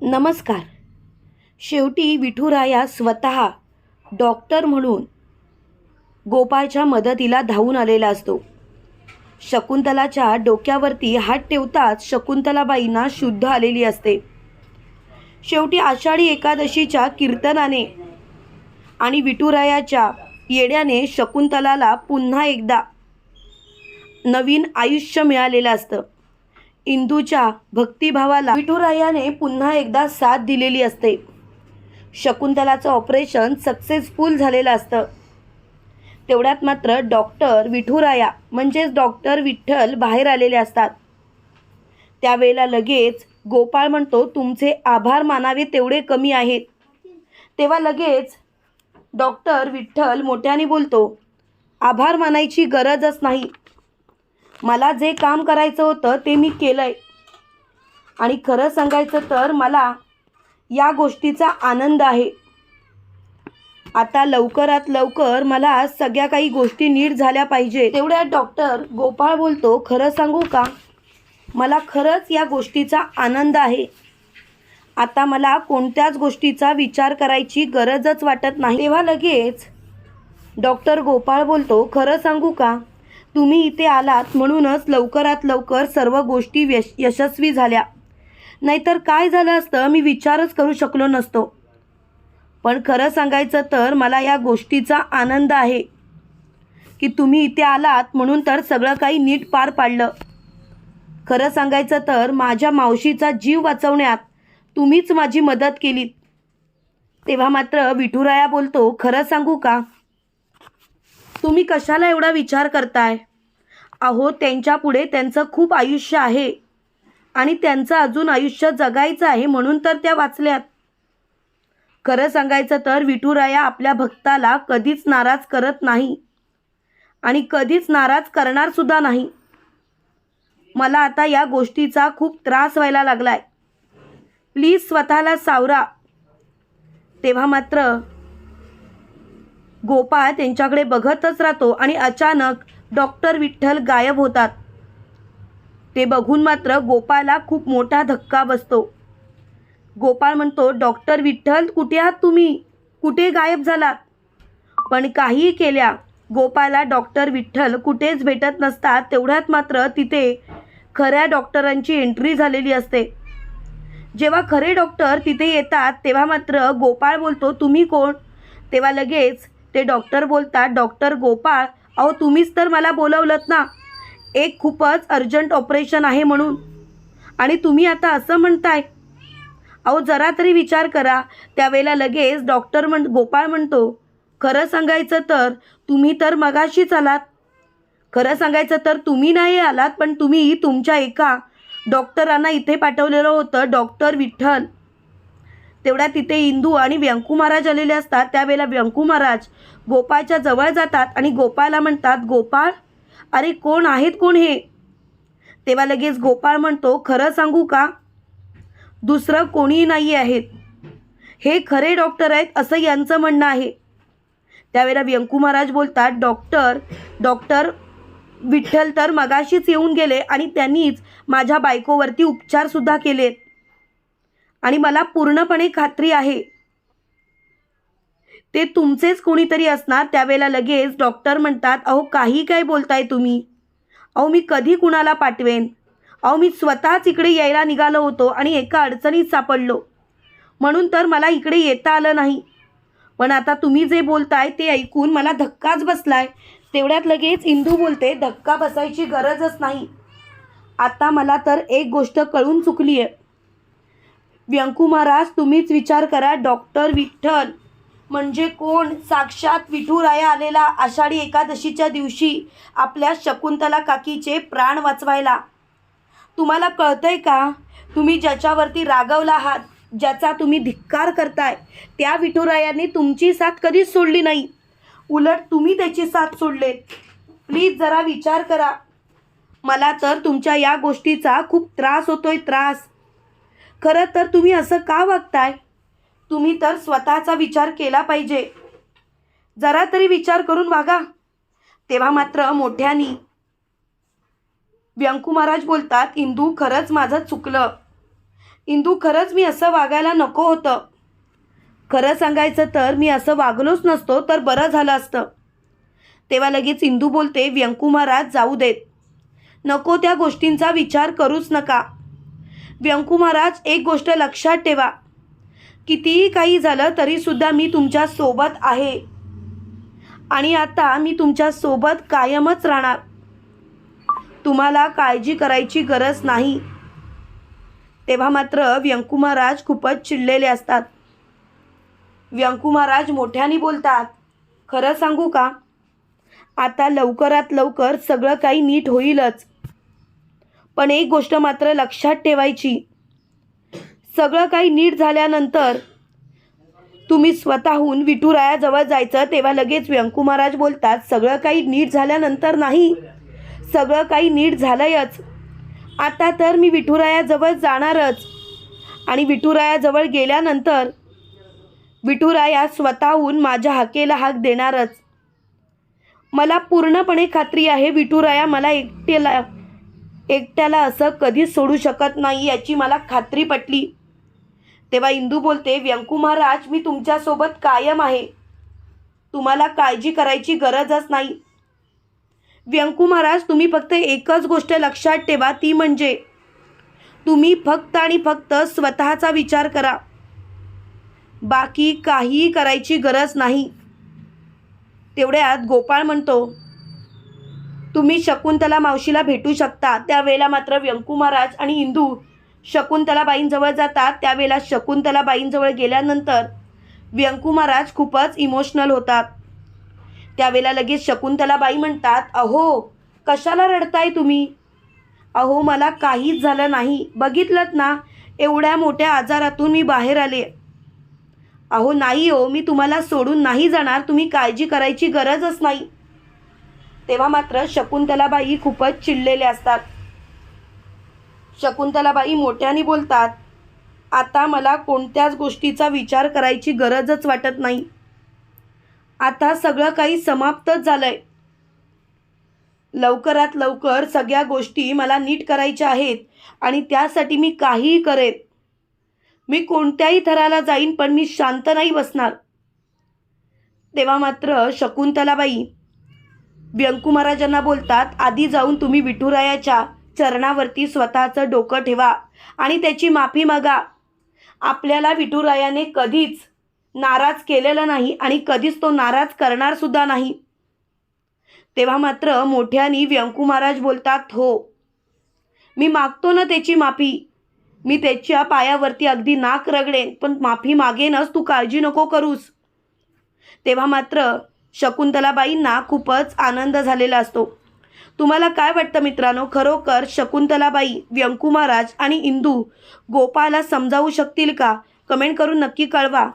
नमस्कार. शेवटी विठुराया स्वतः डॉक्टर म्हणून गोपाळच्या मदतीला धावून आलेला असतो. शकुंतलाच्या डोक्यावरती हात ठेवताच शकुंतलाबाईंना शुद्ध आलेली असते. शेवटी आषाढी एकादशीच्या कीर्तनाने आणि विठुरायाच्या येण्याने शकुंतलाला पुन्हा एकदा नवीन आयुष्य मिळालेलं असतं. इंदूच्या भक्तिभावाला विठुरायाने पुन्हा एकदा साथ दिलेली असते. शकुंतलाचं ऑपरेशन सक्सेसफुल झालेलं असतं. तेवढ्यात मात्र डॉक्टर विठुराया म्हणजेच डॉक्टर विठ्ठल बाहेर आलेले असतात. त्यावेळेला लगेच गोपाळ म्हणतो तुमचे आभार मानावे तेवढे कमी आहेत. तेव्हा लगेच डॉक्टर विठ्ठल मोठ्याने बोलतो आभार मानायची गरजच नाही. मला जे काम करायचं होतं ते मी केलं आहे आणि खरं सांगायचं तर मला या गोष्टीचा आनंद आहे. आता लवकरात लवकर मला सगळ्या काही गोष्टी नीट झाल्या पाहिजे. तेवढ्या डॉक्टर गोपाळ बोलतो खरं सांगू का? मला खरंच या गोष्टीचा आनंद आहे. आता मला कोणत्याच गोष्टीचा विचार करायची गरजच वाटत नाही. तेव्हा लगेच डॉक्टर गोपाळ बोलतो खरं सांगू का? तुम्ही इथे आलात म्हणूनच लवकरात लवकर सर्व गोष्टी यश यशस्वी झाल्या. नाहीतर काय झालं असतं मी विचारच करू शकलो नसतो. पण खरं सांगायचं तर मला या गोष्टीचा आनंद आहे. की तुम्ही इथे आलात म्हणून तर सगळं काही नीट पार पाडलं. खरं सांगायचं तर माझ्या मावशीचा जीव वाचवण्यात तुम्हीच माझी मदत केलीत. तेव्हा मात्र विठुराया बोलतो खरं सांगू का? तुम्ही कशाला एवढा विचार करताय? अहो त्यांच्या पुढे त्यांचं खूप आयुष्य आहे. आणि त्यांचं अजून आयुष्य जगायचं आहे म्हणून तर त्या वाचल्यात. खरं सांगायचं तर विठुराया आपल्या भक्ताला कधीच नाराज करत नाही. आणि कधीच नाराज करणारसुद्धा नाही. मला आता या गोष्टीचा खूप त्रास व्हायला लागलाय. प्लीज स्वतःला सावरा. तेव्हा मात्र गोपाळ त्यांच्याकडे बघतच राहतो आणि अचानक डॉक्टर विठ्ठल गायब होतात. ते बघून मात्र गोपाळला खूप मोठा धक्का बसतो. गोपाळ म्हणतो डॉक्टर विठ्ठल कुठे आहात तुम्ही? कुठे गायब झालात? पण काहीही केल्या गोपाळला डॉक्टर विठ्ठल कुठेच भेटत नसतात तेवढ्यात मात्र तिथे खऱ्या डॉक्टरांची एंट्री झालेली असते. जेव्हा खरे डॉक्टर तिथे येतात तेव्हा मात्र गोपाळ बोलतो तुम्ही कोण? तेव्हा लगेच ते डॉक्टर बोलतात डॉक्टर गोपाळ अहो तुम्हीच तर मला बोलवलं ना. एक खूपच अर्जंट ऑपरेशन आहे म्हणून. आणि तुम्ही आता असं म्हणताय. अहो जरा तरी विचार करा. त्यावेळेला लगेच डॉक्टर म्हण गोपाळ म्हणतो खरं सांगायचं तर तुम्ही तर मगाशीच आलात. खरं सांगायचं तर तुम्ही नाही आलात पण तुम्ही तुमच्या एका डॉक्टरांना इथे पाठवलेलं होतं डॉक्टर विठ्ठल. तेवढ्या तिथे इंदू आणि व्यंकू महाराज आलेले असतात. त्यावेळेला व्यंकू महाराज गोपाळच्या जवळ जातात आणि गोपाळला म्हणतात गोपाळ अरे कोण आहेत कोण हे? तेव्हा लगेच गोपाळ म्हणतो खरं सांगू का? दुसरं कोणीही नाही आहेत. हे खरे डॉक्टर आहेत असं यांचं म्हणणं आहे. त्यावेळेला व्यंकू महाराज बोलतात डॉक्टर डॉक्टर विठ्ठल तर मगाशीच येऊन गेले आणि त्यांनीच माझ्या बायकोवरती उपचारसुद्धा केलेत. आणि मला पूर्णपणे खात्री आहे. ते तुमचेच कोणीतरी असणार त्यावेळेला लगेच डॉक्टर म्हणतात अहो काही काय बोलताय तुम्ही? अहो मी कधी कुणाला पाठवेन? अहो मी स्वतःच इकडे यायला निघालो होतो आणि एका अडचणीत सापडलो. म्हणून तर मला इकडे येता आलं नाही. पण आता तुम्ही जे बोलताय ते ऐकून मला धक्काच बसलाय. तेवढ्यात लगेच इंदू बोलते धक्का बसायची गरजच नाही. आता मला तर एक गोष्ट कळून चुकली आहे व्यंकू महाराज तुम्हीच विचार करा डॉक्टर विठ्ठल. म्हणजे कोण? साक्षात विठुराया आलेला आषाढी एकादशीच्या दिवशी आपल्या शकुंतला काकीचे प्राण वाचवायला. तुम्हाला कळतंय का? तुम्ही ज्याच्यावरती रागवला आहात ज्याचा तुम्ही धिक्कार करताय त्या विठुरायाने तुमची साथ कधीच सोडली नाही. उलट तुम्ही त्याची साथ सोडले प्लीज जरा विचार करा. मला तर तुमच्या या गोष्टीचा खूप त्रास होतोय त्रास. खरं तर तुम्ही असं का वागताय? तुम्ही तर स्वतःचा विचार केला पाहिजे. जरा तरी विचार करून वागा. तेव्हा मात्र मोठ्यानी व्यंकू महाराज बोलतात इंदू खरंच माझं चुकलं. इंदू खरंच मी असं वागायला नको होतं. खरं सांगायचं तर मी असं वागलोच नसतो तर बरं झालं असतं. तेव्हा लगेच इंदू बोलते व्यंकू महाराज जाऊ देत. नको त्या गोष्टींचा विचार करूच नका. व्यंकू महाराज एक गोष्ट लक्षात ठेवा. कितीही काही झालं तरीसुद्धा मी तुमच्यासोबत आहे. आणि आता मी तुमच्यासोबत कायमच राहणार. तुम्हाला काळजी करायची गरज नाही. तेव्हा मात्र व्यंकू महाराज खूपच चिडलेले असतात. व्यंकू महाराज मोठ्याने बोलतात खरं सांगू का? आता लवकरात लवकर सगळं काही नीट होईलच. पण एक गोष्ट मात्र लक्षात ठेवायची. सगळं काही नीट झाल्यानंतर तुम्ही स्वतःहून विठुरायाजवळ जायचं तेव्हा लगेच व्यंकू महाराज बोलतात सगळं काही नीट झाल्यानंतर नाही. सगळं काही नीट झालंयच. आता तर मी विठुरायाजवळ जाणारच. आणि विठुरायाजवळ गेल्यानंतर विठुराया स्वतःहून माझ्या हाकेला हाक देणारच. मला पूर्णपणे खात्री आहे विठुराया मला एकटेला एकट्याला असं कधीच सोडू शकत नाही याची मला खात्री पटली. तेव्हा इंदू बोलते व्यंकू महाराज मी तुमच्यासोबत कायम आहे. तुम्हाला काळजी करायची गरजच नाही. व्यंकू महाराज तुम्ही फक्त एकच गोष्ट लक्षात ठेवा ती म्हणजे तुम्ही फक्त आणि फक्त स्वतःचा विचार करा. बाकी काहीही करायची गरज नाही. तेवढ्यात गोपाळ म्हणतो तुम्ही शकुंतला मावशीला भेटू शकता. त्यावेळेला मात्र व्यंकू महाराज आणि इंदू शकुंतलाबाईंजवळ जातात. त्यावेळेला शकुंतलाबाईंजवळ गेल्यानंतर व्यंकू महाराज खूपच इमोशनल होतात. त्यावेळेला लगेच शकुंतलाबाई म्हणतात अहो कशाला रडताय तुम्ही? अहो मला काहीच झालं नाही. बघितलंत ना एवढ्या मोठ्या आजारातून मी बाहेर आले. अहो नाही हो मी तुम्हाला सोडून नाही जाणार. तुम्ही काळजी करायची गरजच नाही. तेव्हा मात्र शकुंतलाबाई खूपच चिडलेले असतात. शकुंतलाबाई मोठ्याने बोलतात आता मला कोणत्याच गोष्टीचा विचार करायची गरजच वाटत नाही. आता सगळं काही समाप्तच झालंय. लवकरात लवकर सगळ्या गोष्टी मला नीट करायच्या आहेत आणि त्यासाठी मी काहीही करेन. मी कोणत्याही थराला जाईन पण मी शांत नाही बसणार. तेव्हा मात्र शकुंतलाबाई व्यंकू महाराजांना बोलतात आधी जाऊन तुम्ही विठुरायाच्या चरणावरती स्वतःचं डोकं ठेवा आणि त्याची माफी मागा. आपल्याला विठुरायाने कधीच नाराज केलेलं नाही आणि कधीच तो नाराज करणार सुद्धा नाही. तेव्हा मात्र मोठ्यानी व्यंकू महाराज बोलतात हो मी मागतो ना त्याची माफी. मी त्याच्या पायावरती अगदी नाक रगडेन पण माफी मागेनच तू काळजी नको करूस. तेव्हा मात्र शकुंतलाबाईंना खूपच आनंद झालेला असतो. तुम्हाला काय वाटतं मित्रांनो? खरोखर शकुंतलाबाई व्यंकू महाराज आणि इंदू गोपाला समजावू शकतील का? कमेंट करून नक्की कळवा.